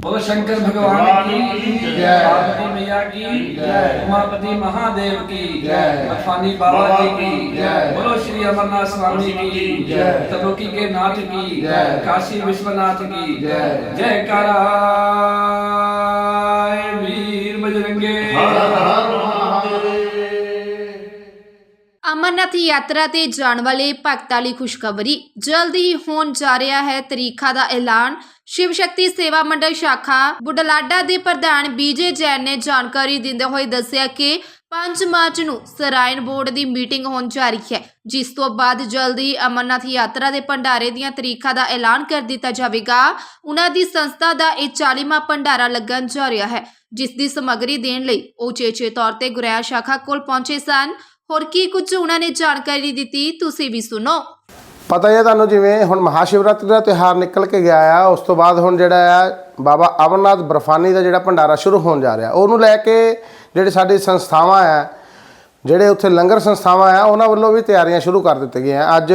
बोलो शंकर भगवान की जय। पार्वती मैया की जय। उमापति महादेव की जय। अफानी बाबा जी की जय। बोलो श्री अमरनाथ स्वामी की जय। तबोकी के नाथ की जय। काशी विश्वनाथ की जय। जय। कराय वीर बजरंगे। ਅਮਰਨਾਥ ਯਾਤਰਾ ਤੇ ਜਾਣ ਵਾਲੇ ਭਗਤਾਂ ਲਈ ਖੁਸ਼ਖਬਰੀ। ਜਲਦ ਹੀ ਹੋਣ ਜਾ ਰਿਹਾ ਹੈ ਤਰੀਖਾ ਦਾ ਐਲਾਨ। ਸ਼ਿਵ ਸ਼ਕਤੀ ਸੇਵਾ ਮੰਡਲ ਸ਼ਾਖਾ ਬੁਢਲਾਡਾ ਦੇ ਪ੍ਰਧਾਨ ਬੀਜੇ ਜੈਨ ਨੇ ਜਾਣਕਾਰੀ ਦਿੰਦੇ ਹੋਏ ਦੱਸਿਆ ਕਿ 5 ਮਾਰਚ ਨੂੰ ਸਰਾਇਨ ਬੋਰਡ ਦੀ ਮੀਟਿੰਗ ਹੋਣ ਜਾ ਰਹੀ ਹੈ। ਜਿਸ ਤੋਂ ਬਾਅਦ ਜਲਦੀ ਅਮਰਨਾਥ ਯਾਤਰਾ ਦੇ ਭੰਡਾਰੇ ਦੀਆਂ ਤਰੀਖਾਂ ਦਾ ਐਲਾਨ ਕਰ ਦਿੱਤਾ ਜਾਵੇਗਾ। ਉਹਨਾਂ ਦੀ ਸੰਸਥਾ ਦਾ ਇਹ 40ਵਾਂ ਭੰਡਾਰਾ ਲੱਗਣ ਜਾ ਰਿਹਾ ਹੈ। ਜਿਸ ਦੀ ਸਮੱਗਰੀ ਦੇਣ ਲਈ ਉਹ ਚੇਚੇ ਤੌਰ ਤੇ ਗੁਰੇਆ ਸ਼ਾਖਾ ਕੋਲ ਪਹੁੰਚੇ ਸਨ। ਹੋਰ ਕੀ ਕੁਝ ਉਹਨਾਂ ਨੇ ਜਾਣਕਾਰੀ ਦਿੱਤੀ, ਤੁਸੀਂ ਵੀ ਸੁਣੋ। ਪਤਾ ਹੀ ਹੈ ਤੁਹਾਨੂੰ ਜਿਵੇਂ ਹੁਣ ਮਹਾਸ਼ਿਵਰਾਤਰੀ ਦਾ ਤਿਉਹਾਰ ਨਿਕਲ ਕੇ ਗਿਆ ਆ, ਉਸ ਤੋਂ ਬਾਅਦ ਹੁਣ ਜਿਹੜਾ ਆ, ਬਾਬਾ ਅਮਰਨਾਥ ਬਰਫਾਨੀ ਦਾ ਜਿਹੜਾ ਭੰਡਾਰਾ ਸ਼ੁਰੂ ਹੋਣ ਜਾ ਰਿਹਾ। ਉਹਨੂੰ ਲੈ ਕੇ ਜਿਹੜੇ ਸਾਡੀ ਸੰਸਥਾਵਾਂ ਆ, ਜਿਹੜੇ ਉੱਥੇ ਲੰਗਰ ਸੰਸਥਾਵਾਂ ਆ, ਉਹਨਾਂ ਵੱਲੋਂ ਵੀ ਤਿਆਰੀਆਂ ਸ਼ੁਰੂ ਕਰ ਦਿੱਤੀਆਂ ਗਈਆਂ। ਅੱਜ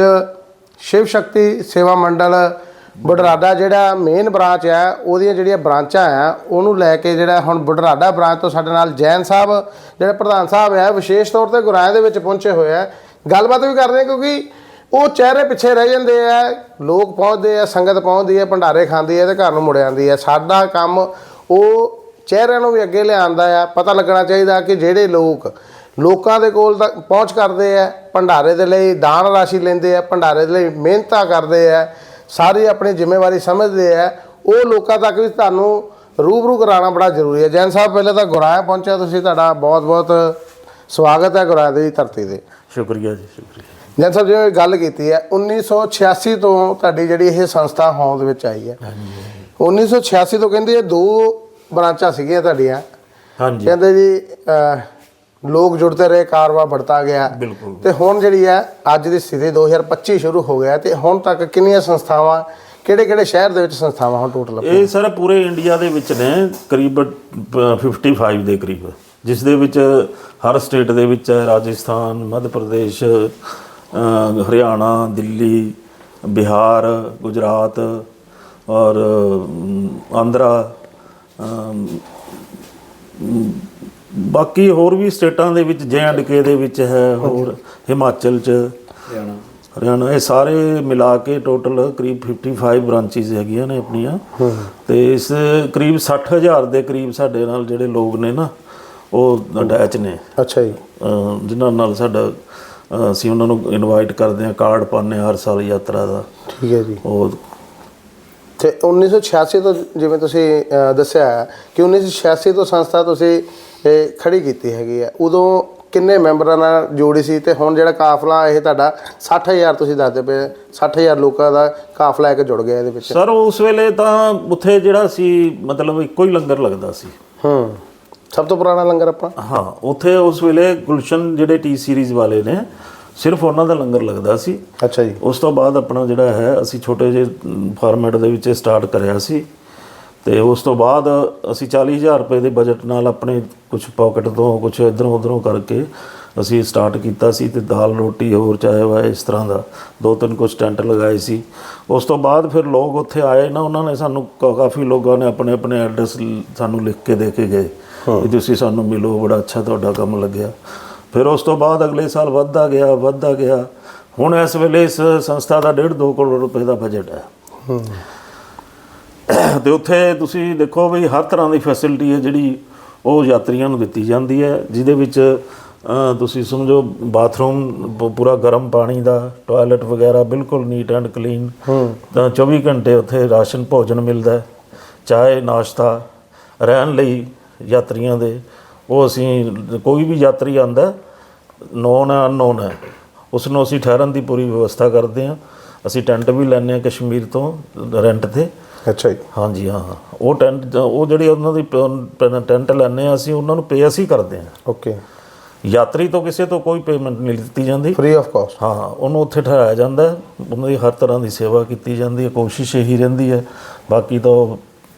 ਸ਼ਿਵ ਸ਼ਕਤੀ ਸੇਵਾ ਮੰਡਲ ਬੁਢਰਾਡਾ ਜਿਹੜਾ ਮੇਨ ਬ੍ਰਾਂਚ ਆ, ਉਹਦੀਆਂ ਜਿਹੜੀਆਂ ਬ੍ਰਾਂਚਾਂ ਆ, ਉਹਨੂੰ ਲੈ ਕੇ ਜਿਹੜਾ ਹੁਣ ਬੁਢਰਾਡਾ ਬ੍ਰਾਂਚ ਤੋਂ ਸਾਡੇ ਨਾਲ ਜੈਨ ਸਾਹਿਬ, ਜਿਹੜੇ ਪ੍ਰਧਾਨ ਸਾਹਿਬ ਆ, ਵਿਸ਼ੇਸ਼ ਤੌਰ ਤੇ ਗੁਰਾਇਆਂ ਦੇ ਵਿੱਚ ਪਹੁੰਚੇ ਹੋਏ ਆ। ਗੱਲਬਾਤ ਵੀ ਕਰਦੇ ਆ ਕਿਉਂਕਿ ਉਹ ਚਿਹਰੇ ਪਿੱਛੇ ਰਹਿ ਜਾਂਦੇ ਆ, ਲੋਕ ਪਹੁੰਚਦੇ ਆ, ਸੰਗਤ ਪਹੁੰਚਦੀ ਹੈ ਭੰਡਾਰੇ ਖਾਂਦੀ ਹੈ ਤੇ ਘਰ ਨੂੰ ਮੁੜ ਜਾਂਦੀ ਹੈ ਸਾਡਾ ਕੰਮ ਉਹ ਚਿਹਰਿਆਂ ਨੂੰ ਵੀ ਅੱਗੇ ਲਿਆਉਂਦਾ ਆ। ਪਤਾ ਲੱਗਣਾ ਚਾਹੀਦਾ ਕਿ ਜਿਹੜੇ ਲੋਕ ਲੋਕਾਂ ਦੇ ਕੋਲ ਤੱਕ ਪਹੁੰਚ ਕਰਦੇ ਆ, ਭੰਡਾਰੇ ਦੇ ਲਈ ਦਾਨ ਰਾਸ਼ੀ ਲੈਂਦੇ ਆ, ਭੰਡਾਰੇ ਦੇ ਲਈ ਮਿਹਨਤਾਂ ਕਰਦੇ ਆ। ਸਾਰੀ ਆਪਣੀ ਜ਼ਿੰਮੇਵਾਰੀ ਸਮਝਦੇ ਆ ਉਹ ਲੋਕਾਂ ਤੱਕ ਵੀ ਤੁਹਾਨੂੰ ਰੂਬਰੂ ਕਰਾਉਣਾ ਬੜਾ ਜ਼ਰੂਰੀ ਹੈ। ਜੈਨ ਸਾਹਿਬ ਪਹਿਲੇ ਤਾਂ ਗੁਰਾਇਆ ਪਹੁੰਚਿਆ ਤੁਸੀਂ ਤੁਹਾਡਾ ਬਹੁਤ ਬਹੁਤ ਸਵਾਗਤ ਹੈ ਗੁਰਾਇਆ ਦੀ ਧਰਤੀ ਤੇ। ਸ਼ੁਕਰੀਆ ਜੀ ਸ਼ੁਕਰੀਆ। ਜੈਨ ਸਾਹਿਬ ਜਿਵੇਂ ਗੱਲ ਕੀਤੀ ਹੈ 1986 ਤੋਂ ਤੁਹਾਡੀ ਜਿਹੜੀ ਇਹ ਸੰਸਥਾ ਹੋਂਦ ਵਿੱਚ ਆਈ ਹੈ। 1986 ਤੋਂ ਕਹਿੰਦੇ ਇਹ ਦੋ ਬ੍ਰਾਂਚਾਂ ਸੀਗੀਆਂ ਤੁਹਾਡੀਆਂ। ਹਾਂਜੀ। ਕਹਿੰਦੇ ਜੀ ਲੋਕ ਜੁੜਦੇ ਰਹੇ ਕਾਰਵਾ ਵੜਤਾ ਗਿਆ। ਬਿਲਕੁਲ। ਤੇ ਹੁਣ ਜਿਹੜੀ ਹੈ ਅੱਜ ਦੀ ਸਥਿਤੀ 2025 ਸ਼ੁਰੂ ਹੋ ਗਿਆ ਤੇ ਹੁਣ ਤੱਕ ਕਿੰਨੀਆਂ ਸੰਸਥਾਵਾਂ ਕਿਹੜੇ ਕਿਹੜੇ ਸ਼ਹਿਰ ਦੇ ਵਿੱਚ ਸੰਸਥਾਵਾਂ ਹੁਣ ਟੋਟਲ ਇਹ ਸਰ ਪੂਰੇ ਇੰਡੀਆ ਦੇ ਵਿੱਚ ਨੇ ਕਰੀਬ 55 ਦੇ ਕਰੀਬ। ਜਿਸ ਦੇ ਵਿੱਚ ਹਰ ਸਟੇਟ ਦੇ ਵਿੱਚ ਹੈ ਰਾਜਸਥਾਨ ਮੱਧ ਪ੍ਰਦੇਸ਼ ਹਰਿਆਣਾ ਦਿੱਲੀ ਬਿਹਾਰ ਗੁਜਰਾਤ ਔਰ ਆਂਧਰਾ ਬਾਕੀ ਹੋਰ ਵੀ ਸਟੇਟਾਂ ਦੇ ਵਿੱਚ ਜੇ ਐਂਡ ਕੇ ਦੇ ਵਿੱਚ ਹੈ ਹੋਰ ਹਿਮਾਚਲ ਚ ਹਰਿਆਣਾ। ਇਹ ਸਾਰੇ ਮਿਲਾ ਕੇ ਟੋਟਲ ਕਰੀਬ 55 ਬ੍ਰਾਂਚੀਜ਼ ਹੈਗੀਆਂ ਨੇ ਆਪਣੀਆਂ। ਤੇ ਇਸ ਕਰੀਬ 60000 ਦੇ ਕਰੀਬ ਸਾਡੇ ਨਾਲ ਜਿਹੜੇ ਲੋਕ ਨੇ ਨਾ ਉਹ ਅਟੈਚ ਨੇ। ਅੱਛਾ ਜੀ। ਜਿਨ੍ਹਾਂ ਨਾਲ ਸਾਡਾ ਅਸੀਂ ਉਹਨਾਂ ਨੂੰ ਇਨਵਾਈਟ ਕਰਦੇ ਹਾਂ ਕਾਰਡ ਪਾਉਂਦੇ ਹਰ ਸਾਲ ਯਾਤਰਾ ਦਾ। ਠੀਕ ਹੈ ਜੀ। ਉਹ ਤੇ 1986 ਤੋਂ ਜਿਵੇਂ ਤੁਸੀਂ ਦੱਸਿਆ ਹੈ ਕਿ 1986 ਤੋਂ ਸੰਸਥਾ ਤੁਸੀਂ ਇਹ ਖੜੀ ਕੀਤੀ ਹੈਗੀ ਹੈ ਉਦੋਂ ਕਿੰਨੇ ਮੈਂਬਰਾਂ ਨਾਲ ਜੋੜੀ ਸੀ ਤੇ ਹੁਣ ਜਿਹੜਾ ਕਾਫਲਾ ਇਹ ਤੁਹਾਡਾ 60000 ਤੁਸੀਂ ਦੱਸਦੇ ਪਏ 60000 ਲੋਕਾਂ ਦਾ ਕਾਫਲਾ ਇੱਕ ਜੁੜ ਗਿਆ ਇਹਦੇ ਵਿੱਚ। ਸਰ ਉਸ ਵੇਲੇ ਤਾਂ ਉੱਥੇ ਜਿਹੜਾ ਸੀ ਮਤਲਬ ਇੱਕੋ ਹੀ ਲੰਗਰ ਲੱਗਦਾ ਸੀ। ਹੂੰ। ਸਭ ਤੋਂ ਪੁਰਾਣਾ ਲੰਗਰ ਆਪਣਾ? ਹਾਂ ਉੱਥੇ ਉਸ ਵੇਲੇ ਗੁਲਸ਼ਨ ਜਿਹੜੇ ਟੀ ਸੀਰੀਜ਼ ਵਾਲੇ ਨੇ ਸਿਰਫ ਉਹਨਾਂ ਦਾ ਲੰਗਰ ਲੱਗਦਾ ਸੀ। ਅੱਛਾ ਜੀ। ਉਸ ਤੋਂ ਬਾਅਦ ਆਪਣਾ ਜਿਹੜਾ ਹੈ ਅਸੀਂ ਛੋਟੇ ਜਿਹੇ ਫਾਰਮੈਟ ਦੇ ਵਿੱਚ ਸਟਾਰਟ ਕਰਿਆ ਸੀ। ਤੇ ਉਸ ਤੋਂ ਬਾਅਦ ਅਸੀਂ 40000 ਰੁਪਏ ਦੇ ਬਜਟ ਨਾਲ ਆਪਣੇ ਕੁਝ ਪਾਕਟ ਤੋਂ ਕੁਝ ਇਧਰੋਂ ਉਧਰੋਂ ਕਰਕੇ ਅਸੀਂ ਸਟਾਰਟ ਕੀਤਾ ਸੀ ਤੇ ਦਾਲ ਰੋਟੀ ਹੋਰ ਚਾਹੇ ਵਾ ਇਸ ਤਰ੍ਹਾਂ ਦਾ। ਦੋ ਤਿੰਨ ਕੁਝ ਟੈਂਟ ਲਗਾਏ ਸੀ। ਉਸ ਤੋਂ ਬਾਅਦ ਫਿਰ ਲੋਕ ਉੱਥੇ ਆਏ ਨਾ ਉਹਨਾਂ ਨੇ ਸਾਨੂੰ ਕਾਫੀ ਲੋਕਾਂ ਨੇ ਆਪਣੇ ਆਪਣੇ ਐਡਰੈਸ ਸਾਨੂੰ ਲਿਖ ਕੇ ਦੇ ਕੇ ਗਏ ਕਿ ਤੁਸੀਂ ਸਾਨੂੰ ਮਿਲੋ ਬੜਾ ਅੱਛਾ ਤੁਹਾਡਾ ਕੰਮ ਲੱਗਿਆ। ਫਿਰ ਉਸ ਤੋਂ ਬਾਅਦ ਅਗਲੇ ਸਾਲ ਵੱਧਦਾ ਗਿਆ ਵੱਧਦਾ ਗਿਆ। ਹੁਣ ਇਸ ਵੇਲੇ ਇਸ ਸੰਸਥਾ ਦਾ 1.5 2 ਕਰੋੜ ਰੁਪਏ ਦਾ ਬਜਟ ਹੈ। ਤੇ ਉੱਥੇ ਤੁਸੀਂ ਦੇਖੋ ਵੀ ਹਰ ਤਰ੍ਹਾਂ ਦੀ ਫੈਸਿਲਿਟੀ ਹੈ ਜਿਹੜੀ ਉਹ ਯਾਤਰੀਆਂ ਨੂੰ ਦਿੱਤੀ ਜਾਂਦੀ ਹੈ ਜਿਹਦੇ ਵਿੱਚ ਤੁਸੀਂ ਸਮਝੋ ਬਾਥਰੂਮ ਪੂਰਾ ਗਰਮ ਪਾਣੀ ਦਾ ਟਾਇਲਟ ਵਗੈਰਾ ਬਿਲਕੁਲ ਨੀਟ ਐਂਡ ਕਲੀਨ ਤਾਂ 24 ਘੰਟੇ ਉੱਥੇ ਰਾਸ਼ਨ ਭੋਜਨ ਮਿਲਦਾ ਹੈ ਚਾਹੇ ਨਾਸ਼ਤਾ ਰਹਿਣ ਲਈ ਯਾਤਰੀਆਂ ਦੇ। ਉਹ ਅਸੀਂ ਕੋਈ ਵੀ ਯਾਤਰੀ ਆਂਦਾ ਨੋਨ ਅਨਨੋਨ ਹੈ ਉਸ ਨੂੰ ਅਸੀਂ ਠਹਿਰਨ ਦੀ ਪੂਰੀ ਵਿਵਸਥਾ ਕਰਦੇ ਹਾਂ। ਅਸੀਂ ਟੈਂਟ ਵੀ ਲੈਂਦੇ ਹਾਂ ਕਸ਼ਮੀਰ ਤੋਂ ਰੈਂਟ ਤੇ। ਅੱਛਾ ਜੀ। ਹਾਂਜੀ ਹਾਂ ਉਹ ਟੈਂਟ ਉਹ ਜਿਹੜੀ ਉਹਨਾਂ ਦੀ ਟੈਂਟ ਲੈਂਦੇ ਹਾਂ ਅਸੀਂ ਉਹਨਾਂ ਨੂੰ ਪੇ ਅਸੀਂ ਕਰਦੇ ਹਾਂ। ਓਕੇ। ਯਾਤਰੀ ਤੋਂ ਕਿਸੇ ਤੋਂ ਕੋਈ ਪੇਮੈਂਟ ਨਹੀਂ ਲਿੱਤੀ ਜਾਂਦੀ। ਫ੍ਰੀ ਆਫ ਕਾਸਟ ਹਾਂ ਉਹਨੂੰ ਉੱਥੇ ਠਹਿਰਾਇਆ ਜਾਂਦਾ ਉਹਨਾਂ ਦੀ ਹਰ ਤਰ੍ਹਾਂ ਦੀ ਸੇਵਾ ਕੀਤੀ ਜਾਂਦੀ ਹੈ ਕੋਸ਼ਿਸ਼ ਇਹੀ ਰਹਿੰਦੀ ਹੈ। ਬਾਕੀ ਤਾਂ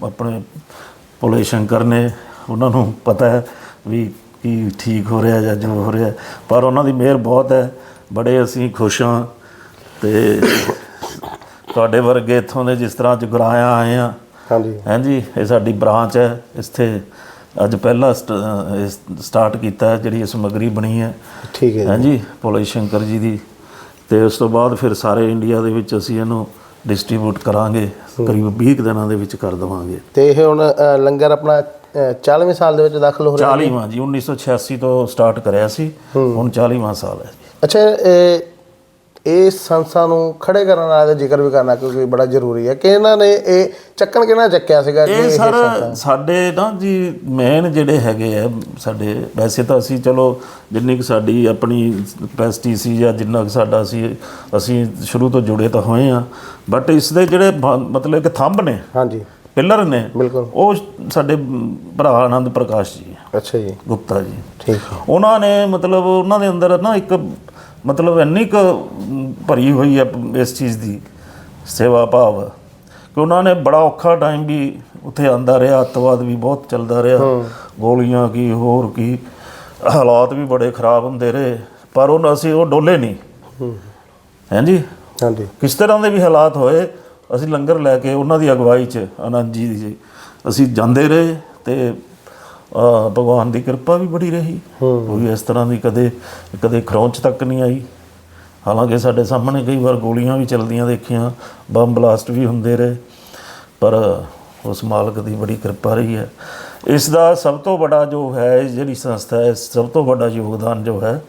ਆਪਣੇ ਭੋਲੇ ਸ਼ੰਕਰ ਨੇ ਉਹਨਾਂ ਨੂੰ ਪਤਾ ਹੈ ਵੀ ਕੀ ਠੀਕ ਹੋ ਰਿਹਾ ਜਾਂ ਜੋ ਹੋ ਰਿਹਾ। ਪਰ ਉਹਨਾਂ ਦੀ ਮਿਹਰ ਬਹੁਤ ਹੈ। ਬੜੇ ਅਸੀਂ ਖੁਸ਼ ਹਾਂ ਤੇ ਤੁਹਾਡੇ ਵਰਗੇ ਇੱਥੋਂ ਦੇ ਜਿਸ ਤਰ੍ਹਾਂ ਅੱਜ ਗੁਰਾਇਆ ਆਏ ਆ। ਹਾਂਜੀ। ਹਾਂਜੀ ਇਹ ਸਾਡੀ ਬ੍ਰਾਂਚ ਹੈ। ਇੱਥੇ ਅੱਜ ਪਹਿਲਾ ਸਟਾਰਟ ਕੀਤਾ ਹੈ ਜਿਹੜੀ ਇਹ ਸਮੱਗਰੀ ਬਣੀ ਹੈ। ਠੀਕ ਹੈ। ਹਾਂਜੀ ਭੋਲੇ ਸ਼ੰਕਰ ਜੀ ਦੀ। ਤੇ ਉਸ ਤੋਂ ਬਾਅਦ ਫਿਰ ਸਾਰੇ ਇੰਡੀਆ ਦੇ ਵਿੱਚ ਅਸੀਂ ਇਹਨੂੰ ਡਿਸਟ੍ਰੀਬਿਊਟ ਕਰਾਂਗੇ। ਕਰੀਬ 20 ਕੁ ਦਿਨਾਂ ਦੇ ਵਿੱਚ ਕਰ ਦੇਵਾਂਗੇ। ਤੇ ਇਹ ਹੁਣ ਲੰਗਰ ਆਪਣਾ ਅ, 40ਵੇਂ ਸਾਲ ਦੇ ਵਿੱਚ ਦਾਖਲ ਹੋ ਰਿਹਾ 40ਵਾਂ ਜੀ? 1986 ਤੋਂ ਸਟਾਰਟ ਕਰਿਆ ਸੀ। ਹੁਣ 40ਵਾਂ ਸਾਲ ਹੈ ਅੱਛਾ ਇਹ ਸੰਸਥਾ ਨੂੰ ਖੜੇ ਕਰਨ ਵਾਲੇ ਦਾ ਜ਼ਿਕਰ ਵੀ ਕਰਨਾ ਕਿਉਂਕਿ ਬੜਾ ਜ਼ਰੂਰੀ ਹੈ ਕਿ ਇਹਨਾਂ ਨੇ ਇਹ ਚੱਕਣ ਕਿਹਨਾਂ ਚੱਕਿਆ ਸੀਗਾ ਕਿ ਇਹ ਸਰ ਸਾਡੇ ਨਾ ਜੀ ਮੇਨ ਜਿਹੜੇ ਹੈਗੇ ਆ ਸਾਡੇ ਵੈਸੇ ਤਾਂ ਅਸੀਂ ਚਲੋ ਜਿੰਨੀ ਕੁ ਸਾਡੀ ਆਪਣੀ ਕਪੈਸਿਟੀ ਸੀ ਜਾਂ ਜਿੰਨਾ ਕੁ ਸਾਡਾ ਸੀ ਅਸੀਂ ਸ਼ੁਰੂ ਤੋਂ ਜੁੜੇ ਤਾਂ ਹੋਏ ਆ ਬਟ ਇਸ ਦੇ ਜਿਹੜੇ ਮਤਲਬ ਕਿ ਥੰਬ ਨੇ ਹਾਂਜੀ। ਪਿੱਲਰ ਨੇ ਬਿਲਕੁਲ। ਉਹ ਸਾਡੇ ਭਰਾ ਆਨੰਦ ਪ੍ਰਕਾਸ਼ ਜੀ ਅੱਛਾ ਜੀ। ਗੁਪਤਾ ਜੀ। ਠੀਕ। ਉਹਨਾਂ ਨੇ ਮਤਲਬ ਉਹਨਾਂ ਦੇ ਅੰਦਰ ਨਾ ਇੱਕ ਮਤਲਬ ਇੰਨੀ ਕੁ ਭਰੀ ਹੋਈ ਹੈ ਇਸ ਚੀਜ਼ ਦੀ ਸੇਵਾ ਭਾਵ ਕਿ ਉਹਨਾਂ ਨੇ ਬੜਾ ਔਖਾ ਟਾਈਮ ਵੀ ਉੱਥੇ ਆਂਦਾ ਰਿਹਾ ਅੱਤਵਾਦ ਵੀ ਬਹੁਤ ਚੱਲਦਾ ਰਿਹਾ ਗੋਲੀਆਂ ਕੀ ਹੋਰ ਕੀ ਹਾਲਾਤ ਵੀ ਬੜੇ ਖਰਾਬ ਹੁੰਦੇ ਰਹੇ ਪਰ ਉਹ ਅਸੀਂ ਉਹ ਡੋਲੇ ਨਹੀਂ। ਹਾਂਜੀ ਹਾਂਜੀ। ਕਿਸ ਤਰ੍ਹਾਂ ਦੇ ਵੀ ਹਾਲਾਤ ਹੋਏ ਅਸੀਂ ਲੰਗਰ ਲੈ ਕੇ ਉਹਨਾਂ ਦੀ ਅਗਵਾਈ 'ਚ ਆਨੰਦ ਜੀ ਦੀ ਅਸੀਂ ਜਾਂਦੇ ਰਹੇ ਤੇ ਭਗਵਾਨ ਦੀ ਕਿਰਪਾ ਵੀ ਬੜੀ ਰਹੀ। ਕੋਈ ਇਸ ਤਰ੍ਹਾਂ ਦੀ ਕਦੇ ਕਦੇ ਖਰੌਂਚ ਤੱਕ ਨਹੀਂ ਆਈ। ਹਾਲਾਂਕਿ ਸਾਡੇ ਸਾਹਮਣੇ ਕਈ ਵਾਰ ਗੋਲੀਆਂ ਵੀ ਚੱਲਦੀਆਂ ਦੇਖੀਆਂ ਬੰਬ ਬਲਾਸਟ ਵੀ ਹੁੰਦੇ ਰਹੇ ਪਰ ਉਸ ਮਾਲਕ ਦੀ ਬੜੀ ਕਿਰਪਾ ਰਹੀ ਹੈ। ਇਸ ਦਾ ਸਭ ਤੋਂ ਵੱਡਾ ਜੋ ਹੈ ਜਿਹੜੀ ਸੰਸਥਾ ਹੈ ਸਭ ਤੋਂ ਵੱਡਾ ਯੋਗਦਾਨ ਜੋ ਹੈ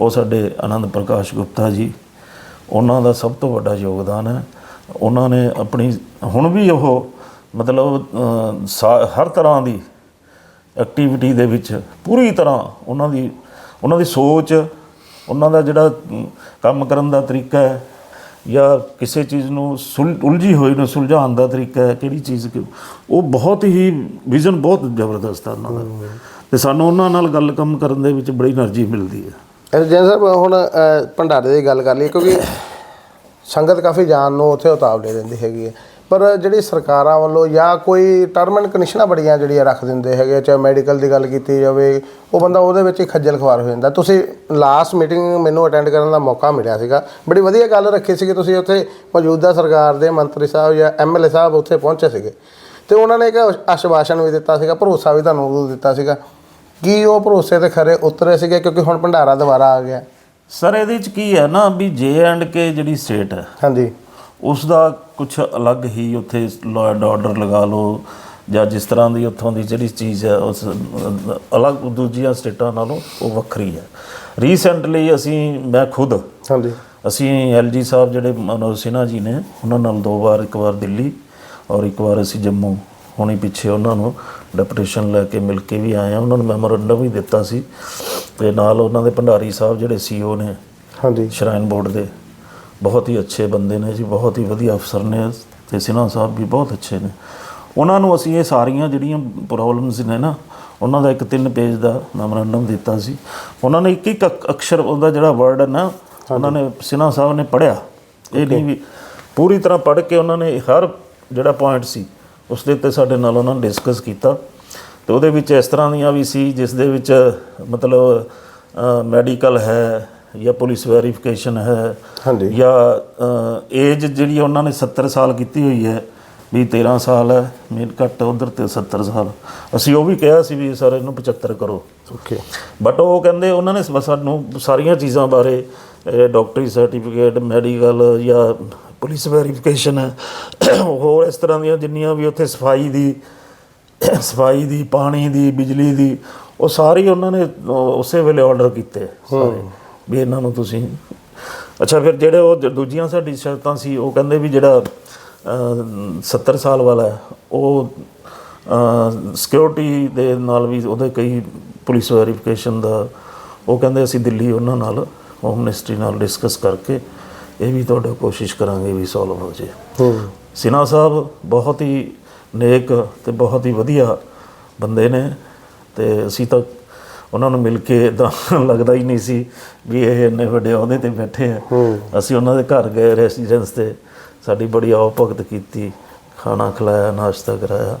ਉਹ ਸਾਡੇ ਆਨੰਦ ਪ੍ਰਕਾਸ਼ ਗੁਪਤਾ ਜੀ। ਉਹਨਾਂ ਦਾ ਸਭ ਤੋਂ ਵੱਡਾ ਯੋਗਦਾਨ ਹੈ। ਉਹਨਾਂ ਨੇ ਆਪਣੀ ਹੁਣ ਵੀ ਉਹ ਮਤਲਬ ਹਰ ਤਰ੍ਹਾਂ ਦੀ ਐਕਟੀਵਿਟੀ ਦੇ ਵਿੱਚ ਪੂਰੀ ਤਰ੍ਹਾਂ ਉਹਨਾਂ ਦੀ ਉਹਨਾਂ ਦੀ ਸੋਚ ਉਹਨਾਂ ਦਾ ਜਿਹੜਾ ਕੰਮ ਕਰਨ ਦਾ ਤਰੀਕਾ ਹੈ ਜਾਂ ਕਿਸੇ ਚੀਜ਼ ਨੂੰ ਉਲਝੀ ਹੋਈ ਨੂੰ ਸੁਲਝਾਉਣ ਦਾ ਤਰੀਕਾ ਹੈ ਕਿਹੜੀ ਚੀਜ਼ ਕਿ ਉਹ ਬਹੁਤ ਹੀ ਵਿਜ਼ਨ ਬਹੁਤ ਜ਼ਬਰਦਸਤ ਆ ਉਹਨਾਂ ਦਾ। ਤੇ ਸਾਨੂੰ ਉਹਨਾਂ ਨਾਲ ਗੱਲ ਕੰਮ ਕਰਨ ਦੇ ਵਿੱਚ ਬੜੀ એનર્ਜੀ ਮਿਲਦੀ ਹੈ। ਜੈਨ ਸਾਹਿਬ ਹੁਣ ਭੰਡਾਰੇ ਦੀ ਗੱਲ ਕਰ ਲਈ ਕਿਉਂਕਿ ਸੰਗਤ ਕਾਫੀ ਜਾਨ ਨੂੰ ਉੱਥੇ ਉਤਾਵ ਦੇ ਦਿੰਦੀ ਹੈਗੀ ਹੈ। ਪਰ ਜਿਹੜੀ ਸਰਕਾਰਾਂ ਵੱਲੋਂ ਜਾਂ ਕੋਈ ਟਰਮ ਐਂਡ ਕੰਡੀਸ਼ਨਾਂ ਬੜੀਆਂ ਜਿਹੜੀਆਂ ਰੱਖ ਦਿੰਦੇ ਹੈਗੇ ਚਾਹੇ ਮੈਡੀਕਲ ਦੀ ਗੱਲ ਕੀਤੀ ਜਾਵੇ ਉਹ ਬੰਦਾ ਉਹਦੇ ਵਿੱਚ ਹੀ ਖੱਜਲ ਖਵਾਰ ਹੋ ਜਾਂਦਾ। ਤੁਸੀਂ ਲਾਸਟ ਮੀਟਿੰਗ ਮੈਨੂੰ ਅਟੈਂਡ ਕਰਨ ਦਾ ਮੌਕਾ ਮਿਲਿਆ ਸੀਗਾ। ਬੜੀ ਵਧੀਆ ਗੱਲ ਰੱਖੀ ਸੀਗੀ। ਤੁਸੀਂ ਉੱਥੇ ਮੌਜੂਦਾ ਸਰਕਾਰ ਦੇ ਮੰਤਰੀ ਸਾਹਿਬ ਜਾਂ ਐਮਐਲਏ ਸਾਹਿਬ ਉੱਥੇ ਪਹੁੰਚੇ ਸੀਗੇ। ਤੇ ਉਹਨਾਂ ਨੇ ਇੱਕ ਆਸ਼ਵਾਸਨ ਵੀ ਦਿੱਤਾ ਸੀਗਾ ਭਰੋਸਾ ਵੀ ਤੁਹਾਨੂੰ ਦਿੱਤਾ ਸੀਗਾ ਕੀ ਉਹ ਭਰੋਸੇ ਤੇ ਖਰੇ ਉਤਰੇ ਸੀਗੇ ਕਿਉਂਕਿ ਹੁਣ ਭੰਡਾਰਾ ਦੁਬਾਰਾ ਆ ਗਿਆ। ਸਰ ਇਹਦੇ ਵਿੱਚ ਕੀ ਹੈ ਨਾ ਵੀ ਜੇ ਐਂਡ ਕੇ ਜਿਹੜੀ ਸਟੇਟ ਹੈ ਹਾਂਜੀ। ਉਸ ਦਾ ਕੁਝ ਅਲੱਗ ਹੀ ਉੱਥੇ ਲਾਅ ਐਂਡ ਆਰਡਰ ਲਗਾ ਲਓ ਜਾਂ ਜਿਸ ਤਰ੍ਹਾਂ ਦੀ ਉੱਥੋਂ ਦੀ ਜਿਹੜੀ ਚੀਜ਼ ਹੈ ਉਸ ਅਲੱਗ ਦੂਜੀਆਂ ਸਟੇਟਾਂ ਨਾਲੋਂ ਉਹ ਵੱਖਰੀ ਹੈ। ਰੀਸੈਂਟਲੀ ਅਸੀਂ ਮੈਂ ਖੁਦ ਹਾਂਜੀ। ਅਸੀਂ ਐਲਜੀ ਸਾਹਿਬ ਜਿਹੜੇ ਮਨੋਜ ਸਿਨਹਾ ਜੀ ਨੇ ਉਹਨਾਂ ਨਾਲ ਦੋ ਵਾਰ ਇੱਕ ਵਾਰ ਦਿੱਲੀ ਔਰ ਇੱਕ ਵਾਰ ਅਸੀਂ ਜੰਮੂ ਹੁਣੀ ਪਿੱਛੇ ਉਹਨਾਂ ਨੂੰ ਡੈਪੂਟੇਸ਼ਨ ਲੈ ਕੇ ਮਿਲ ਕੇ ਵੀ ਆਏ ਆ ਉਹਨਾਂ ਨੂੰ ਮੈਮੋਰੰਡਮ ਵੀ ਦਿੱਤਾ ਸੀ ਤੇ ਨਾਲ ਉਹਨਾਂ ਦੇ ਭੰਡਾਰੀ ਸਾਹਿਬ ਜਿਹੜੇ ਸੀਓ ਨੇ ਹਾਂਜੀ। ਸ਼ਰਾਈਨ ਬੋਰਡ ਦੇ। ਬਹੁਤ ਹੀ ਅੱਛੇ ਬੰਦੇ ਨੇ ਜੀ ਬਹੁਤ ਹੀ ਵਧੀਆ ਅਫਸਰ ਨੇ ਤੇ ਸਿਨਹਾ ਸਾਹਿਬ ਵੀ ਬਹੁਤ ਅੱਛੇ ਨੇ। ਉਹਨਾਂ ਨੂੰ ਅਸੀਂ ਇਹ ਸਾਰੀਆਂ ਜਿਹੜੀਆਂ ਪ੍ਰੋਬਲਮਸ ਨੇ ਨਾ ਉਹਨਾਂ ਦਾ ਇੱਕ ਤਿੰਨ ਪੇਜ ਦਾ ਮੈਮੋਰੰਡਮ ਦਿੱਤਾ ਸੀ। ਉਹਨਾਂ ਨੇ ਇੱਕ ਇੱਕ ਅਕ- ਅਕਸ਼ਰ ਉਹਦਾ ਜਿਹੜਾ ਵਰਡ ਹੈ ਨਾ ਉਹਨਾਂ ਨੇ ਸਿਨਹਾ ਸਾਹਿਬ ਨੇ ਪੜਿਆ ਇਹ ਨਹੀਂ ਵੀ ਪੂਰੀ ਤਰ੍ਹਾਂ ਪੜ੍ਹ ਕੇ ਉਹਨਾਂ ਨੇ ਹਰ ਜਿਹੜਾ ਪੁਆਇੰਟ ਸੀ ਉਸ ਦੇ ਉੱਤੇ ਸਾਡੇ ਨਾਲ ਉਹਨਾਂ ਨੇ ਡਿਸਕਸ ਕੀਤਾ। ਤੇ ਉਹਦੇ ਵਿੱਚ ਇਸ ਤਰ੍ਹਾਂ ਦੀਆਂ ਵੀ ਸੀ ਜਿਸ ਦੇ ਵਿੱਚ ਮਤਲਬ ਮੈਡੀਕਲ ਹੈ ਜਾਂ ਪੁਲਿਸ ਵੈਰੀਫਿਕੇਸ਼ਨ ਹੈ ਹਾਂਜੀ। ਜਾਂ ਏਜ ਜਿਹੜੀ ਉਹਨਾਂ ਨੇ 70 ਸਾਲ ਕੀਤੀ ਹੋਈ ਹੈ ਵੀ 13 ਸਾਲ ਹੈ ਮੇਨ ਘੱਟ ਉਧਰ ਤੇ 70 ਸਾਲ। ਅਸੀਂ ਉਹ ਵੀ ਕਿਹਾ ਸੀ ਵੀ ਸਰ ਇਹਨੂੰ 75 ਕਰੋ। ਓਕੇ ਬਟ ਉਹ ਕਹਿੰਦੇ ਉਹਨਾਂ ਨੇ ਸਾਨੂੰ ਸਾਰੀਆਂ ਚੀਜ਼ਾਂ ਬਾਰੇ ਡਾਕਟਰੀ ਸਰਟੀਫਿਕੇਟ ਮੈਡੀਕਲ ਜਾਂ ਪੁਲਿਸ ਵੈਰੀਫਿਕੇਸ਼ਨ ਹੋਰ ਇਸ ਤਰ੍ਹਾਂ ਦੀਆਂ ਜਿੰਨੀਆਂ ਵੀ ਉੱਥੇ ਸਫ਼ਾਈ ਦੀ ਸਫ਼ਾਈ ਦੀ ਪਾਣੀ ਦੀ ਬਿਜਲੀ ਦੀ ਉਹ ਸਾਰੀ ਉਹਨਾਂ ਨੇ ਉਸੇ ਵੇਲੇ ਆਰਡਰ ਕੀਤੇ ਸਾਰੇ। ਵੀ ਇਹਨਾਂ ਨੂੰ ਤੁਸੀਂ। ਅੱਛਾ ਫਿਰ ਜਿਹੜੇ ਉਹ ਦੂਜੀਆਂ ਸਾਡੀ ਸ਼ਰਤਾਂ ਸੀ ਉਹ ਕਹਿੰਦੇ ਵੀ ਜਿਹੜਾ ਅਹ, 70 ਸਾਲ ਵਾਲਾ ਉਹ ਸਿਕਿਉਰਿਟੀ ਦੇ ਨਾਲ ਵੀ ਉਹਦੇ ਕਈ ਪੁਲਿਸ ਵੈਰੀਫਿਕੇਸ਼ਨ ਦਾ ਉਹ ਕਹਿੰਦੇ ਅਸੀਂ ਦਿੱਲੀ ਉਹਨਾਂ ਨਾਲ ਹੋਮ ਮਿਨਿਸਟਰੀ ਨਾਲ ਡਿਸਕਸ ਕਰਕੇ ਇਹ ਵੀ ਤੁਹਾਡਾ ਕੋਸ਼ਿਸ਼ ਕਰਾਂਗੇ ਵੀ ਸੋਲਵ ਹੋ ਜੇ। ਹੂੰ। ਸਿਨਾ ਸਾਹਿਬ ਬਹੁਤ ਹੀ ਨੇਕ ਤੇ ਬਹੁਤ ਹੀ ਵਧੀਆ ਬੰਦੇ ਨੇ ਤੇ ਅਸੀਂ ਤਾਂ ਉਹਨਾਂ ਨੂੰ ਮਿਲ ਕੇ ਇਦਾਂ ਲੱਗਦਾ ਹੀ ਨਹੀਂ ਸੀ ਵੀ ਇਹ ਇੰਨੇ ਵੱਡੇ ਅਹੁਦੇ ਤੇ ਬੈਠੇ ਆ। ਅਸੀਂ ਉਹਨਾਂ ਦੇ ਘਰ ਗਏ ਰੈਸੀਡੈਂਸ ਤੇ। ਸਾਡੀ ਬੜੀ ਭਗਤ ਕੀਤੀ ਖਾਣਾ ਖਿਲਾਇਆ ਨਾਸ਼ਤਾ ਕਰਾਇਆ।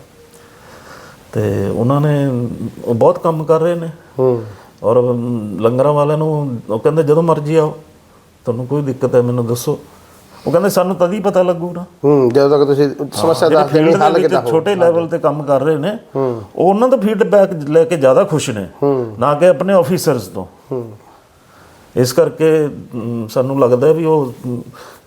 ਤੇ ਉਹਨਾਂ ਨੇ ਉਹ ਬਹੁਤ ਕੰਮ ਕਰ ਰਹੇ ਨੇ। ਹੂੰ। ਔਰ ਲੰਗਰਾਂ ਵਾਲਿਆਂ ਨੂੰ ਉਹ ਕਹਿੰਦੇ ਜਦੋਂ ਮਰਜ਼ੀ ਆਓ ਤੁਹਾਨੂੰ ਕੋਈ ਦਿੱਕਤ ਹੈ ਮੈਨੂੰ ਦੱਸੋ। ਉਹ ਕਹਿੰਦੇ ਸਾਨੂੰ ਤਦ ਹੀ ਪਤਾ ਲੱਗੂ ਨਾ। ਹੂੰ ਜਦੋਂ ਤੱਕ ਤੁਸੀਂ ਸਮੱਸਿਆ ਦੇ ਹੱਲ ਕਿੱਦਾਂ ਹੋ ਛੋਟੇ ਲੈਵਲ ਤੇ ਕੰਮ ਕਰ ਰਹੇ ਨੇ ਉਹ ਉਹਨਾਂ ਦਾ ਫੀਡਬੈਕ ਲੈ ਕੇ ਜ਼ਿਆਦਾ ਖੁਸ਼ ਨੇ। ਨਾ ਕਿ ਆਪਣੇ ਆਫੀਸਰਸ ਤੋਂ। ਇਸ ਕਰਕੇ ਸਾਨੂੰ ਲੱਗਦਾ ਵੀ ਉਹ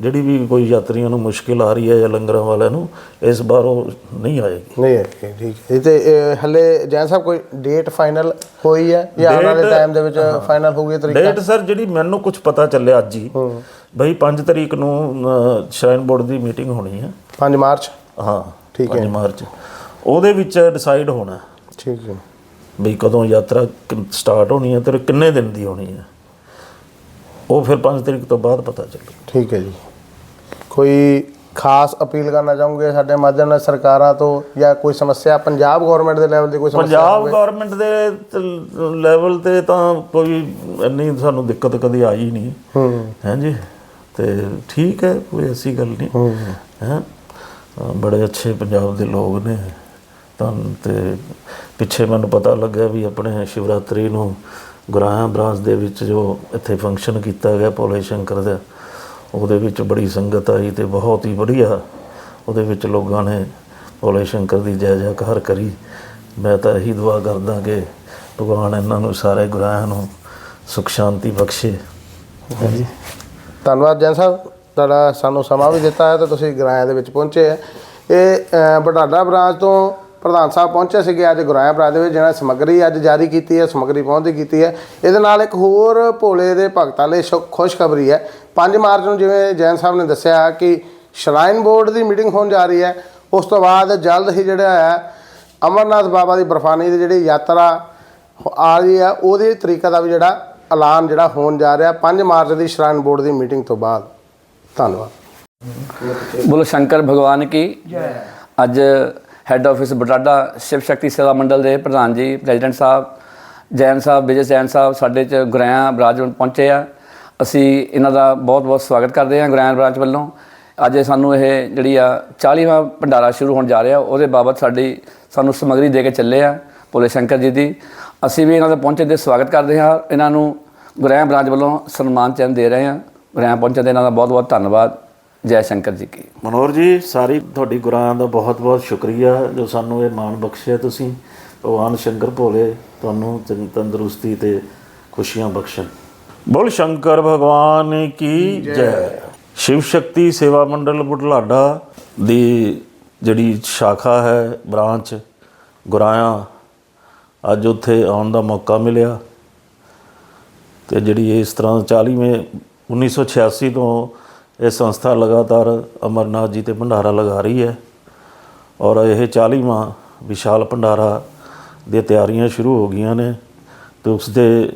ਜਿਹੜੀ ਵੀ ਕੋਈ ਯਾਤਰੀਆਂ ਨੂੰ ਮੁਸ਼ਕਿਲ ਆ ਰਹੀ ਹੈ ਜਾਂ ਲੰਗਰਾਂ ਵਾਲਿਆਂ ਨੂੰ ਇਸ ਵਾਰ ਉਹ ਨਹੀਂ ਆਏਗੀ। ਨਹੀਂ ਹੈ ਠੀਕ ਹੈ। ਇਹ ਤੇ ਹੱਲੇ ਜੈਨ ਸਾਹਿਬ ਕੋਈ ਡੇਟ ਫਾਈਨਲ ਹੋਈ ਹੈ ਜਾਂ ਆਉਣ ਵਾਲੇ ਟਾਈਮ ਦੇ ਵਿੱਚ ਫਾਈਨਲ ਹੋਊਗੀ ਤਰੀਕਾ? ਡੇਟ ਸਰ ਜਿਹੜੀ ਮੈਨੂੰ ਕੁਝ ਪਤਾ ਚੱਲਿਆ ਅੱਜ ਹੀ ਬਈ 5 ਤਰੀਕ ਨੂੰ ਸ਼ਰਾਈਨ ਬੋਰਡ ਦੀ ਮੀਟਿੰਗ ਹੋਣੀ ਹੈ। 5 ਮਾਰਚ? ਹਾਂ ਠੀਕ 5 ਮਾਰਚ। ਉਹਦੇ ਵਿੱਚ ਡਿਸਾਈਡ ਹੋਣਾ। ਠੀਕ ਹੈ। ਬਈ ਕਦੋਂ ਯਾਤਰਾ ਸਟਾਰਟ ਹੋਣੀ ਹੈ ਤੇ ਕਿੰਨੇ ਦਿਨ ਦੀ ਹੋਣੀ ਹੈ। ਉਹ ਫਿਰ 5 ਤਰੀਕ ਤੋਂ ਬਾਅਦ ਪਤਾ ਚੱਲੂ। ਠੀਕ ਹੈ ਜੀ। ਕੋਈ ਖਾਸ ਅਪੀਲ ਕਰਨਾ ਚਾਹੋਗੇ ਸਾਡੇ ਮਾਧਿਅਮ ਨਾਲ ਸਰਕਾਰਾਂ ਤੋਂ ਜਾਂ ਕੋਈ ਸਮੱਸਿਆ? ਪੰਜਾਬ ਗਵਰਨਮੈਂਟ ਦੇ ਲੈਵਲ ਤੇ ਕੋਈ ਸਮੱਸਿਆ ਪੰਜਾਬ ਗਵਰਨਮੈਂਟ ਦੇ ਲੈਵਲ ਤੇ ਤਾਂ ਕੋਈ ਇੰਨੀ ਸਾਨੂੰ ਦਿੱਕਤ ਕਦੀ ਆਈ ਨਹੀਂ। ਹੂੰ। ਹਾਂਜੀ ਤੇ ਠੀਕ ਹੈ ਕੋਈ ਐਸੀ ਗੱਲ ਨਹੀਂ। ਹੈ। ਬੜੇ ਅੱਛੇ ਪੰਜਾਬ ਦੇ ਲੋਕ ਨੇ। ਤਾਂ ਤੇ ਪਿੱਛੇ ਮੈਨੂੰ ਪਤਾ ਲੱਗਿਆ ਵੀ ਆਪਣੇ ਸ਼ਿਵਰਾਤਰੀ ਨੂੰ ਗੁਰਾਇਆ ਬ੍ਰਾਂਚ ਦੇ ਵਿੱਚ ਜੋ ਇੱਥੇ ਫੰਕਸ਼ਨ ਕੀਤਾ ਗਿਆ ਭੋਲੇ ਸ਼ੰਕਰ ਦਾ ਉਹਦੇ ਵਿੱਚ ਬੜੀ ਸੰਗਤ ਆਈ ਤੇ ਬਹੁਤ ਹੀ ਵਧੀਆ ਉਹਦੇ ਵਿੱਚ ਲੋਕਾਂ ਨੇ ਭੋਲੇ ਸ਼ੰਕਰ ਦੀ ਜੈ ਜੈਕਾਰ ਕਰੀ। ਮੈਂ ਤਾਂ ਇਹੀ ਦੁਆ ਕਰਦਾ ਕਿ ਭਗਵਾਨ ਇਹਨਾਂ ਨੂੰ ਸਾਰੇ ਗੁਰਾਇਆਂ ਨੂੰ ਸੁਖ ਸ਼ਾਂਤੀ ਬਖਸ਼ੇ। ਹਾਂਜੀ। ਧੰਨਵਾਦ ਜੈਨ ਸਾਹਿਬ ਤੁਹਾਡਾ ਸਾਨੂੰ ਸਮਾਂ ਵੀ ਦਿੱਤਾ ਹੈ ਤੇ ਤੁਸੀਂ ਗਰਾਇਆ ਦੇ ਵਿੱਚ ਪਹੁੰਚੇ ਹੈ। ਇਹ ਅ, ਬ੍ਰਾਂਚ ਤੋਂ ਪ੍ਰਧਾਨ ਸਾਹਿਬ ਪਹੁੰਚੇ ਸੀਗੇ ਅੱਜ ਗੁਰਾਇਆ ਬ੍ਰਾਂਚ ਦੇ ਵਿੱਚ ਜਿਹਨਾਂ ਨੇ ਸਮੱਗਰੀ ਅੱਜ ਜਾਰੀ ਕੀਤੀ ਹੈ ਸਮੱਗਰੀ ਪਹੁੰਚਦੀ ਕੀਤੀ ਹੈ। ਇਹਦੇ ਨਾਲ ਇੱਕ ਹੋਰ ਭੋਲੇ ਦੇ ਭਗਤਾਂ ਲਈ ਖੁਸ਼ਖਬਰੀ ਹੈ। 5 ਮਾਰਚ ਨੂੰ ਜਿਵੇਂ ਜੈਨ ਸਾਹਿਬ ਨੇ ਦੱਸਿਆ ਕਿ ਸ਼ਰਾਈਨ ਬੋਰਡ ਦੀ ਮੀਟਿੰਗ ਹੋਣ ਜਾ ਰਹੀ ਹੈ। ਉਸ ਤੋਂ ਬਾਅਦ ਜਲਦ ਹੀ ਜਿਹੜਾ ਹੈ ਅਮਰਨਾਥ ਬਾਬਾ ਦੀ ਬਰਫਾਨੀ ਦੀ ਜਿਹੜੀ ਯਾਤਰਾ ਆ ਰਹੀ ਹੈ ਉਹਦੇ ਤਰੀਕਾ ਦਾ ਵੀ ਜਿਹੜਾ ਐਲਾਨ ਜਿਹੜਾ ਹੋਣ ਜਾ ਰਿਹਾ 5 ਮਾਰਚ ਦੀ ਸ਼ਰਾਈਨ ਬੋਰਡ ਦੀ ਮੀਟਿੰਗ ਤੋਂ ਬਾਅਦ। ਧੰਨਵਾਦ। ਬੋਲੋ ਸ਼ੰਕਰ ਭਗਵਾਨ ਕੀ? ਅੱਜ ਹੈੱਡ ਆਫਿਸ ਬਟਾਡਾ ਸ਼ਿਵ ਸ਼ਕਤੀ ਸੇਵਾ ਮੰਡਲ ਦੇ ਪ੍ਰਧਾਨ ਜੀ ਪ੍ਰੈਜ਼ੀਡੈਂਟ ਸਾਹਿਬ ਜੈਨ ਸਾਹਿਬ ਵਿਜੇ ਜੈਨ ਸਾਹਿਬ ਸਾਡੇ ਚ ਗੁਰਾਇਆ ਬਰਾਜ ਵਿੱਚ ਪਹੁੰਚੇ ਆ। ਅਸੀਂ ਇਹਨਾਂ ਦਾ ਬਹੁਤ ਬਹੁਤ ਸਵਾਗਤ ਕਰਦੇ ਹਾਂ ਗੁਰਾਇਆ ਬ੍ਰਾਂਚ ਵੱਲੋਂ। ਅੱਜ ਸਾਨੂੰ ਇਹ ਜਿਹੜੀ ਆ 40ਵਾਂ ਭੰਡਾਰਾ ਸ਼ੁਰੂ ਹੋਣ ਜਾ ਰਿਹਾ, ਉਹਦੇ ਬਾਬਤ ਸਾਡੀ ਸਾਨੂੰ ਸਮੱਗਰੀ ਦੇ ਕੇ ਚੱਲੇ ਆ ਭੋਲੇ ਸ਼ੰਕਰ ਜੀ ਦੀ। ਅਸੀਂ ਵੀ ਇਹਨਾਂ ਦੇ ਪਹੁੰਚੇ ਦੇ ਸਵਾਗਤ ਕਰਦੇ ਹਾਂ। ਇਹਨਾਂ ਨੂੰ ਗੁਰਾਇਆ ਬ੍ਰਾਂਚ ਵੱਲੋਂ ਸਨਮਾਨ ਚਿੰਨ੍ਹ ਦੇ ਰਹੇ ਹਾਂ। ਗੁਰਾਇਆ ਪਹੁੰਚਣ ਦੇ ਇਹਨਾਂ ਦਾ ਬਹੁਤ ਬਹੁਤ ਧੰਨਵਾਦ। ਜੈ ਸ਼ੰਕਰ ਜੀ ਕੀ। ਮਨੋਹਰ ਜੀ ਸਾਰੀ ਤੁਹਾਡੀ ਗੁਰਾਂ ਦਾ ਬਹੁਤ-ਬਹੁਤ ਸ਼ੁਕਰੀਆ ਜੋ ਸਾਨੂੰ ਇਹ ਮਾਣ ਬਖਸ਼ਿਆ ਤੁਸੀਂ। ਭਗਵਾਨ ਸ਼ੰਕਰ ਭੋਲੇ ਤੁਹਾਨੂੰ ਤੰਦਰੁਸਤੀ ਤੇ ਖੁਸ਼ੀਆਂ ਬਖਸ਼ਣ। ਬੋਲ ਸ਼ੰਕਰ ਭਗਵਾਨ ਕੀ ਜੈ। ਸ਼ਿਵ ਸ਼ਕਤੀ ਸੇਵਾ ਮੰਡਲ ਬੁਢਲਾਡਾ ਦੀ ਜਿਹੜੀ ਸ਼ਾਖਾ ਹੈ ਬ੍ਰਾਂਚ ਗੁਰਾਇਆ ਅੱਜ ਉੱਥੇ ਆਉਣ ਦਾ ਮੌਕਾ ਮਿਲਿਆ। ਤੇ ਜਿਹੜੀ ਇਸ ਤਰ੍ਹਾਂ 40ਵੇਂ 1986 ਤੋਂ ਇਹ ਸੰਸਥਾ ਲਗਾਤਾਰ ਅਮਰਨਾਥ ਜੀ ਤੇ ਭੰਡਾਰਾ ਲਗਾ ਰਹੀ ਹੈ ਔਰ ਇਹ 40ਵਾਂ ਵਿਸ਼ਾਲ ਭੰਡਾਰਾ ਦੀਆਂ ਤਿਆਰੀਆਂ ਸ਼ੁਰੂ ਹੋ ਗਈਆਂ ਨੇ ਤੇ ਉਸ ਦੇ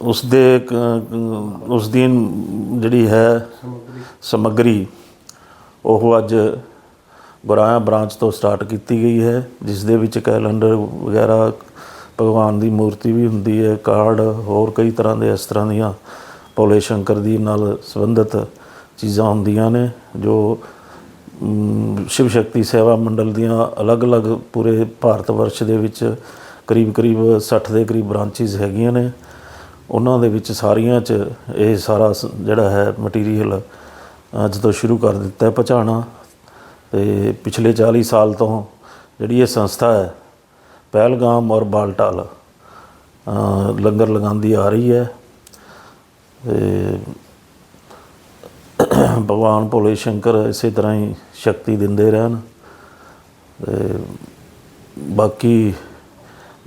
ਉਸ ਦੇ ਉਸ ਦੀ ਜਿਹੜੀ ਹੈ ਸਮੱਗਰੀ। ਉਹ ਅੱਜ ਗੁਰਾਇਆ ਬ੍ਰਾਂਚ ਤੋਂ ਸਟਾਰਟ ਕੀਤੀ ਗਈ ਹੈ ਜਿਸ ਦੇ ਵਿੱਚ ਕੈਲੰਡਰ ਵਗੈਰਾ ਭਗਵਾਨ ਦੀ ਮੂਰਤੀ ਵੀ ਹੁੰਦੀ ਹੈ ਕਾਰਡ ਹੋਰ ਕਈ ਤਰ੍ਹਾਂ ਦੇ ਇਸ ਤਰ੍ਹਾਂ ਦੀਆਂ ਭੋਲੇ ਸ਼ੰਕਰ ਦੀ ਨਾਲ ਸੰਬੰਧਿਤ ਚੀਜ਼ਾਂ ਹੁੰਦੀਆਂ ਨੇ, ਜੋ ਸ਼ਿਵ ਸ਼ਕਤੀ ਸੇਵਾ ਮੰਡਲ ਦੀਆਂ ਅਲੱਗ-ਅਲੱਗ ਪੂਰੇ ਭਾਰਤ ਵਰਸ਼ ਦੇ ਵਿੱਚ ਕਰੀਬ-ਕਰੀਬ 60 ਦੇ ਕਰੀਬ ਬ੍ਰਾਂਚਿਸ ਹੈਗੀਆਂ ਨੇ। ਉਹਨਾਂ ਦੇ ਵਿੱਚ ਸਾਰੀਆਂ 'ਚ ਇਹ ਸਾਰਾ ਸ- ਜਿਹੜਾ ਹੈ ਮਟੀਰੀਅਲ ਅੱਜ ਤੋਂ ਸ਼ੁਰੂ ਕਰ ਦਿੱਤਾ ਹੈ ਪਹੁੰਚਾਉਣਾ ਤੇ ਪਿਛਲੇ 40 ਸਾਲ ਤੋਂ ਜਿਹੜੀ ਇਹ ਸੰਸਥਾ ਹੈ, ਪਹਿਲਗਾਮ ਔਰ ਬਾਲਟਾਲ ਲੰਗਰ ਲਗਾਉਂਦੀ ਆ ਰਹੀ ਹੈ। ਤੇ ਭਗਵਾਨ ਭੋਲੇ ਸ਼ੰਕਰ ਇਸੇ ਤਰ੍ਹਾਂ ਹੀ ਸ਼ਕਤੀ ਦਿੰਦੇ ਰਹਿਣ ਤੇ ਬਾਕੀ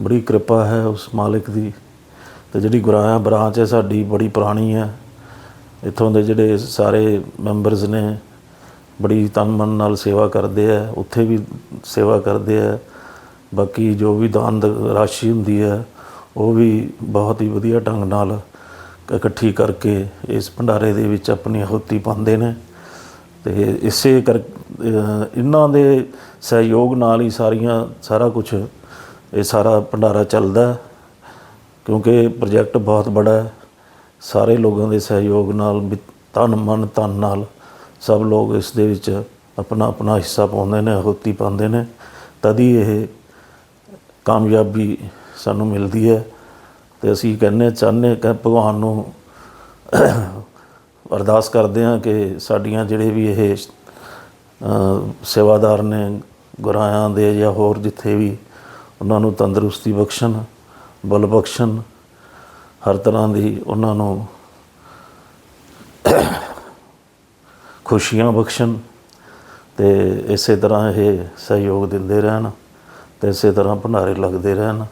ਬੜੀ ਕਿਰਪਾ ਹੈ ਉਸ ਮਾਲਿਕ ਦੀ ਤੇ ਜਿਹੜੀ ਗੁਰਾਇਆ ਬ੍ਰਾਂਚ ਹੈ ਸਾਡੀ ਬੜੀ ਪੁਰਾਣੀ ਹੈ। ਇੱਥੋਂ ਦੇ ਜਿਹੜੇ ਸਾਰੇ ਮੈਂਬਰਸ ਨੇ ਬੜੀ ਤਨ ਮਨ ਨਾਲ ਸੇਵਾ ਕਰਦੇ ਆ, ਉੱਥੇ ਵੀ ਸੇਵਾ ਕਰਦੇ ਆ। ਬਾਕੀ ਜੋ ਵੀ ਦਾਨ ਦ- ਰਾਸ਼ੀ ਹੁੰਦੀ ਹੈ, ਉਹ ਵੀ ਬਹੁਤ ਹੀ ਵਧੀਆ ਢੰਗ ਨਾਲ ਇਕੱਠੀ ਕਰਕੇ ਇਸ ਭੰਡਾਰੇ ਦੇ ਵਿੱਚ ਆਪਣੀ ਆਹੁਤੀ ਪਾਉਂਦੇ ਨੇ ਤੇ ਇਸੇ ਕਰ ਇਹਨਾਂ ਦੇ ਸਹਿਯੋਗ ਨਾਲ ਹੀ ਸਾਰੀਆਂ, ਸਾਰਾ ਕੁਝ ਇਹ ਸਾਰਾ ਭੰਡਾਰਾ ਚੱਲਦਾ ਕਿਉਂਕਿ ਪ੍ਰੋਜੈਕਟ ਬਹੁਤ ਬੜਾ ਹੈ। ਸਾਰੇ ਲੋਕਾਂ ਦੇ ਸਹਿਯੋਗ ਨਾਲ, ਵੀ ਤਨ ਮਨ, ਧਨ ਨਾਲ ਸਭ ਲੋਕ ਇਸ ਦੇ ਵਿੱਚ ਆਪਣਾ ਆਪਣਾ ਹਿੱਸਾ ਪਾਉਂਦੇ ਨੇ, ਆਹੁਤੀ ਪਾਉਂਦੇ ਨੇ। ਤਦ ਹੀ ਇਹ ਕਾਮਯਾਬੀ ਸਾਨੂੰ ਮਿਲਦੀ ਹੈ। ਤੇ ਅਸੀਂ ਕਹਿੰਦੇ ਚਾਹੁੰਦੇ ਕਿ ਭਗਵਾਨ ਨੂੰ ਅਰਦਾਸ ਕਰਦੇ ਹਾਂ ਕਿ ਸਾਡੀਆਂ ਜਿਹੜੇ ਵੀ ਇਹ ਸੇਵਾਦਾਰ ਨੇ, ਗੁਰਾਇਆਂ ਦੇ ਜਾਂ ਹੋਰ ਜਿੱਥੇ ਵੀ ਉਹਨਾਂ ਨੂੰ ਤੰਦਰੁਸਤੀ ਬਖਸ਼ਣ, ਬਲ ਬਖਸ਼ਣ, ਹਰ ਤਰ੍ਹਾਂ ਦੀ ਉਹਨਾਂ ਨੂੰ ਖੁਸ਼ੀਆਂ ਬਖਸ਼ਣ ਤੇ ਇਸੇ ਤਰ੍ਹਾਂ ਇਹ ਸਹਿਯੋਗ ਦਿੰਦੇ ਰਹਿਣ ਤੇ ਇਸੇ ਤਰ੍ਹਾਂ ਭੰਡਾਰੇ ਲੱਗਦੇ ਰਹਿਣ।